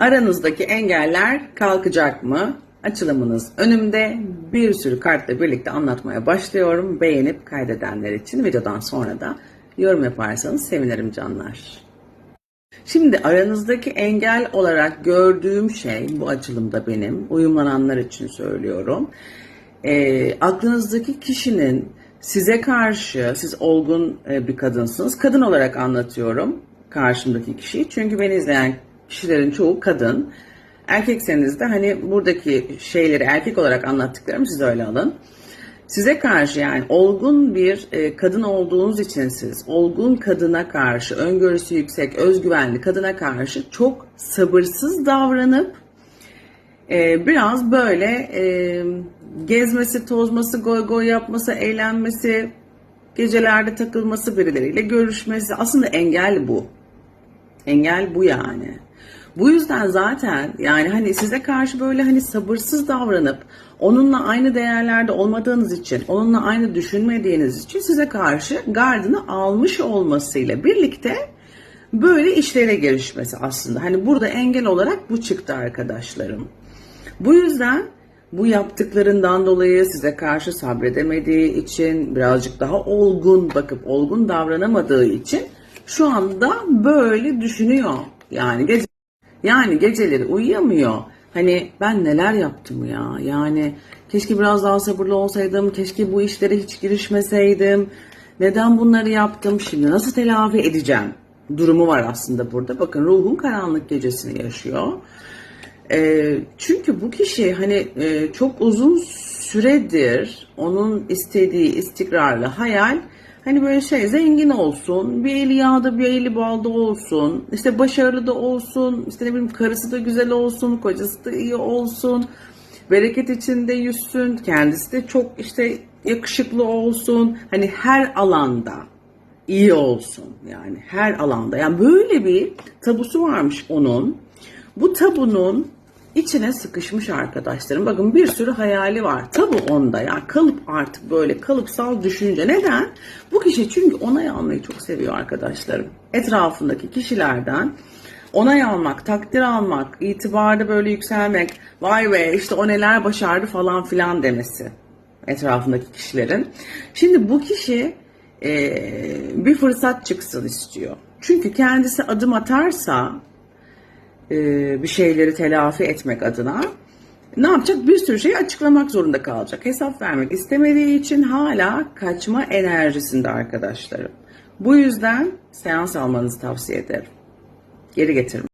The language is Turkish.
Aranızdaki engeller kalkacak mı? Açılımınız önümde. Bir sürü kartla birlikte anlatmaya başlıyorum. Beğenip kaydedenler için videodan sonra da yorum yaparsanız sevinirim canlar. Şimdi aranızdaki engel olarak gördüğüm şey bu açılımda benim. Uyumlananlar için söylüyorum. Ee, aklınızdaki kişinin size karşı, siz olgun e, bir kadınsınız. Kadın olarak anlatıyorum karşımdaki kişiyi. Çünkü beni izleyen kişilerin çoğu kadın. Erkekseniz de hani buradaki şeyleri erkek olarak anlattıklarımı siz öyle alın. Size karşı yani olgun bir e, kadın olduğunuz için siz olgun kadına karşı öngörüsü yüksek, özgüvenli kadına karşı çok sabırsız davranıp e, biraz böyle e, gezmesi, tozması, goy goy yapması, eğlenmesi, gecelerde takılması birileriyle görüşmesi aslında engel bu. Engel bu yani. Bu yüzden zaten yani hani size karşı böyle hani sabırsız davranıp onunla aynı değerlerde olmadığınız için, onunla aynı düşünmediğiniz için size karşı gardını almış olmasıyla birlikte böyle işlere girişmesi aslında. Hani burada engel olarak bu çıktı arkadaşlarım. Bu yüzden bu yaptıklarından dolayı size karşı sabredemediği için birazcık daha olgun bakıp olgun davranamadığı için şu anda böyle düşünüyor. Yani gece yani geceleri uyuyamıyor. Hani ben neler yaptım ya? Yani keşke biraz daha sabırlı olsaydım. Keşke bu işlere hiç girişmeseydim. Neden bunları yaptım? Şimdi nasıl telafi edeceğim? Durumu var aslında burada. Bakın ruhun karanlık gecesini yaşıyor. E, çünkü bu kişi hani e, çok uzun süredir onun istediği istikrarlı hayal hani böyle şey zengin olsun, bir eli yağda bir eli balda olsun, işte başarılı da olsun, işte ne bileyim karısı da güzel olsun, kocası da iyi olsun, bereket içinde yüzsün, kendisi de çok işte yakışıklı olsun, hani her alanda iyi olsun yani her alanda. Yani böyle bir tabusu varmış onun. Bu tabunun içine sıkışmış arkadaşlarım. Bakın bir sürü hayali var. Tabu onda yani kalıp artık böyle kalıpsal düşünce. Neden? Bu kişi çünkü onay almayı çok seviyor arkadaşlarım. Etrafındaki kişilerden onay almak, takdir almak, itibarda böyle yükselmek, vay be işte o neler başardı falan filan demesi etrafındaki kişilerin. Şimdi bu kişi e, bir fırsat çıksın istiyor. Çünkü kendisi adım atarsa e, bir şeyleri telafi etmek adına ne yapacak? Bir sürü şeyi açıklamak zorunda kalacak. Hesap vermek istemediği için hala kaçma enerjisinde arkadaşlarım. Bu yüzden seans almanızı tavsiye ederim. Geri getirme.